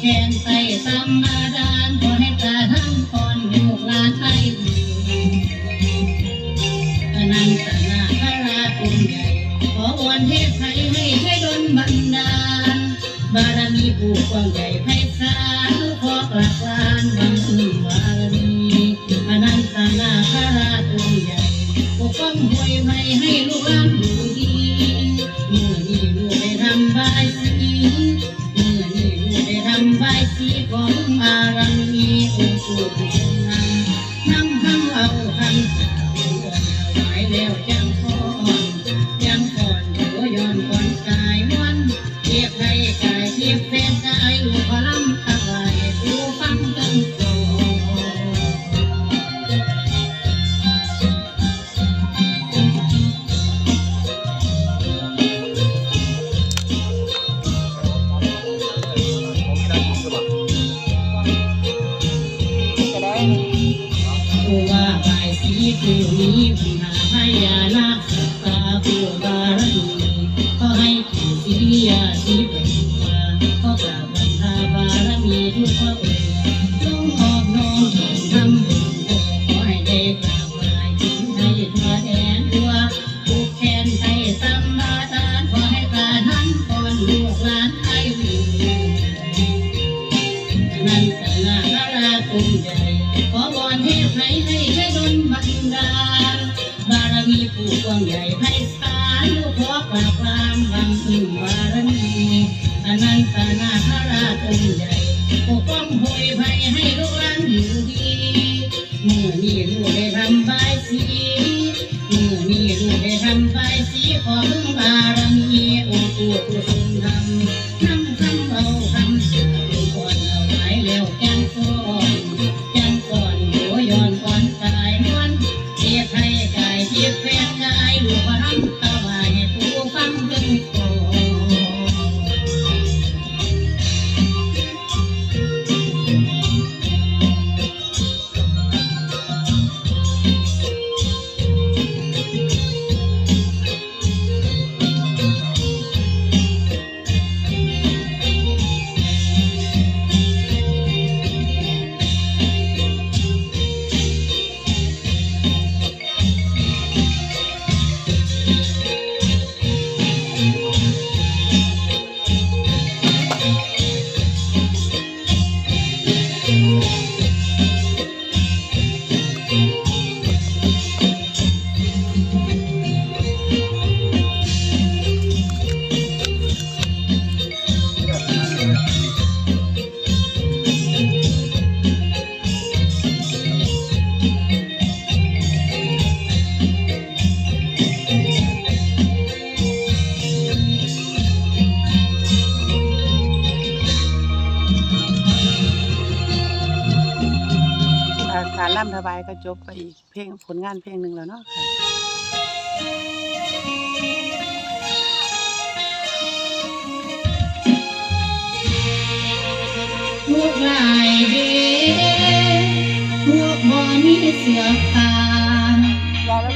แกงใส่ตำมา ว่าบายสีฟิวนี้ผู้หาพยานาคตาฟิวบารมีขอให้ผู้ศรียาสีเป็น ให้ลูกหลานอยู่ดีเมื่อนี้ลูกได้ทำบายสีเมื่อนี้ลูกได้ทำบายสีของบารมีองค์ปู่ผู้ทรงธรรมนำคำเอาคำสาธุก่อนเอาไว้แล้วแกงก่อนแกงก่อนหัวย้อนก่อนกายม้วนเทียบให้กายเทียบแฟนกายลูกพระตะวา การล่ำถวายก็จบไปอีกเพลงผลงานเพลงหนึ่งแล้วเนาะค่ะพวกลายเด้พวกบ่มีเสื้อผ้า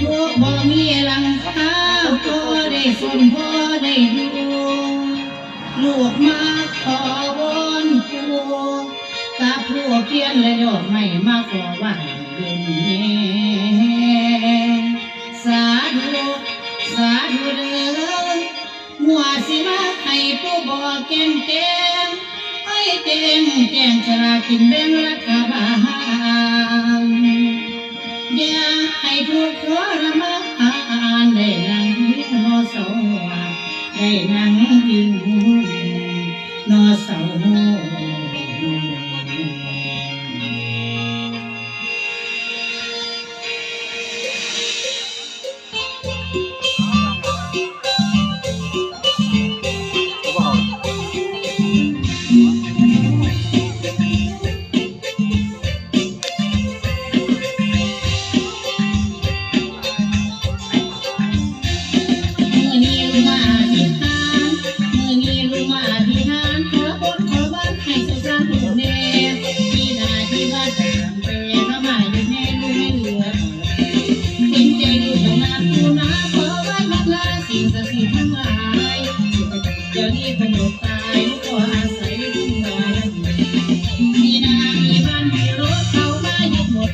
พวกบ่มีหลังคาพอได้สนพอได้ดูลูกมาขอวอนผู้ กับพวกเพียนและดอกไม้มาขอว่าให้เดินแน่สาธุสาธุเด้อหัวสิมาให้ผู้บ่แก่งแก่งไอ้แก่งแก่งชรากินแบ่งรัฐบาลอย่าให้ทุกข์ทรมานได้นั่งพิงนอเสาหัวได้นั่งพิง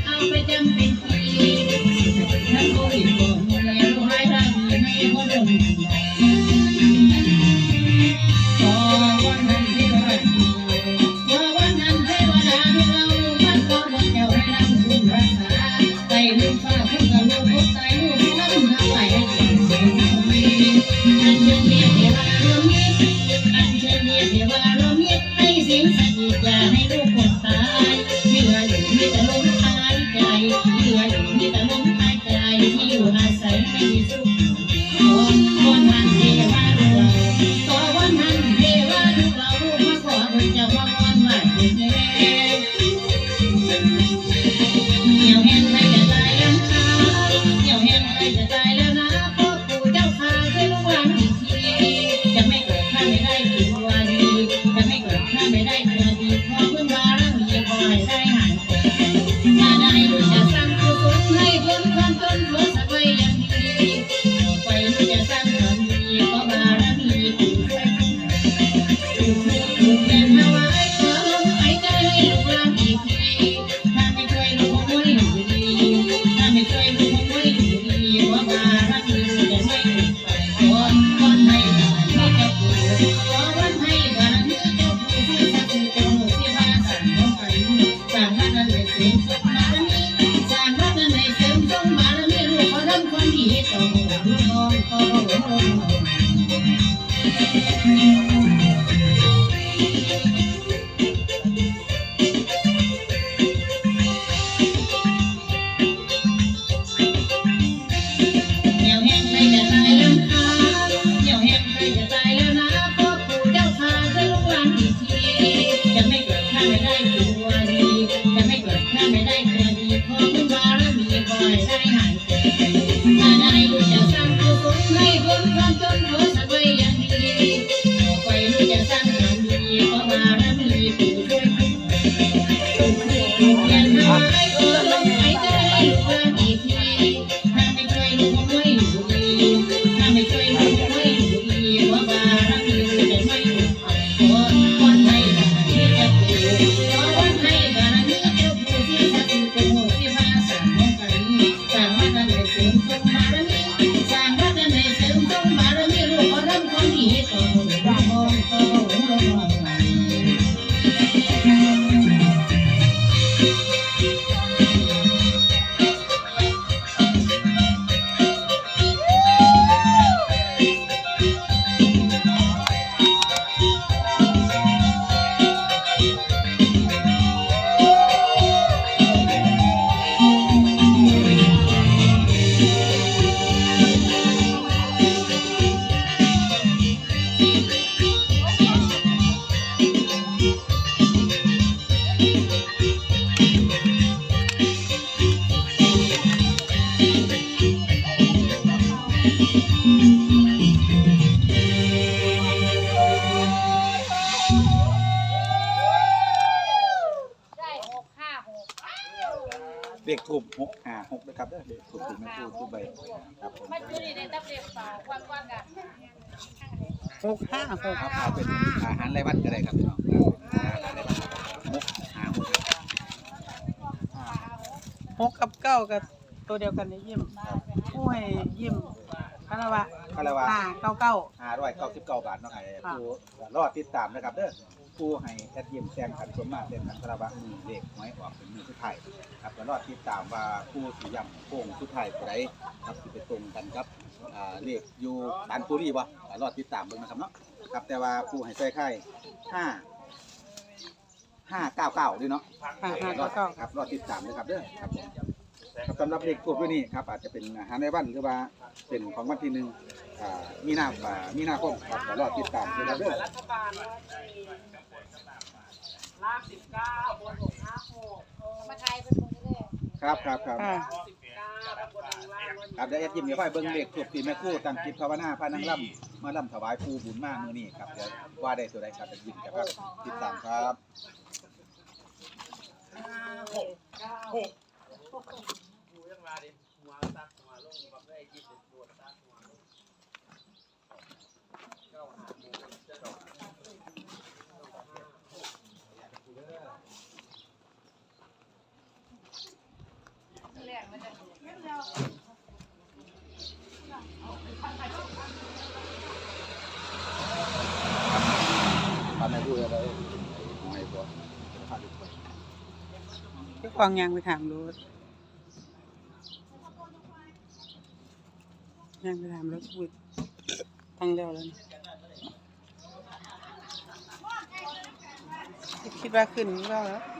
เอาไปจำเป็น หกห้าหกนะครับเด้อเด็กถูกถูกแม่ครูทุกใบครับผมมันอยู่ในในตับเด็กเปล่าควันควันกันหกห้าหกครับเอาเป็นอาหารรายวันก็ได้ครับพี่น้องอาหารรายวันหกห้าหกหกกับเก้ากับตัวเดียวกันในยิ้มผู้ให้ยิ้มคารวะคารวะห้าเก้าเก้าห้าร้อยเก้าสิบเก้าบาทเนาะให้ผู้รอดติดตามนะครับเด้อ ผู้ให้แอดยิมแซงขันสมมาเป็นขันคารวะมือเลขหวยออกเป็นมือสุดท้ายครับก็รอดติดตามว่าผู้สียำโค้งสุดท้ายไปไหนครับสิไปตรงกันครับอ่าเลขอยู่ตานปุรีวะก็รอดติดตามเบิ่งนะครับเนาะครับแต่ว่าผู้ให้ใส่ไข่ห้าห้าเก้าเก้าด้วยเนาะห้าห้ารอเก้าเก้า ครับรอดติดตามเลยครับเด้อครับผมครับสำหรับเด็กพวกด้วยนี่ครับอาจจะเป็นอาหารในบ้านหรือว่าเป็นของวันที่หนึ่งอ่ามีนาอ่ามีนาคมครับก็รอดติดตามเลยครับเด้อ มาไทยเป็นคนที่ได้ครับครับครับค่ะครับเดี๋ยวแอดยิ้มเดี๋ยวค่อยเบิ่งเด็กถูกตีแม่ครู่ตั้งจิตภาวนาพานังล่ำมาล่ำถวายปูบุญมามื้อนี้ครับเดี๋ยวว่าได้ตัวใดครับแอดยิ้มจะครับติดตามครับที่แรกมันจะตา มแม่ครู่อะไรไม่บ่เจ้าของยางไปถามรถยางไปถามรถพูดตั้งแล้วแล้วนะคิดว่าขึ้นก็แล้ว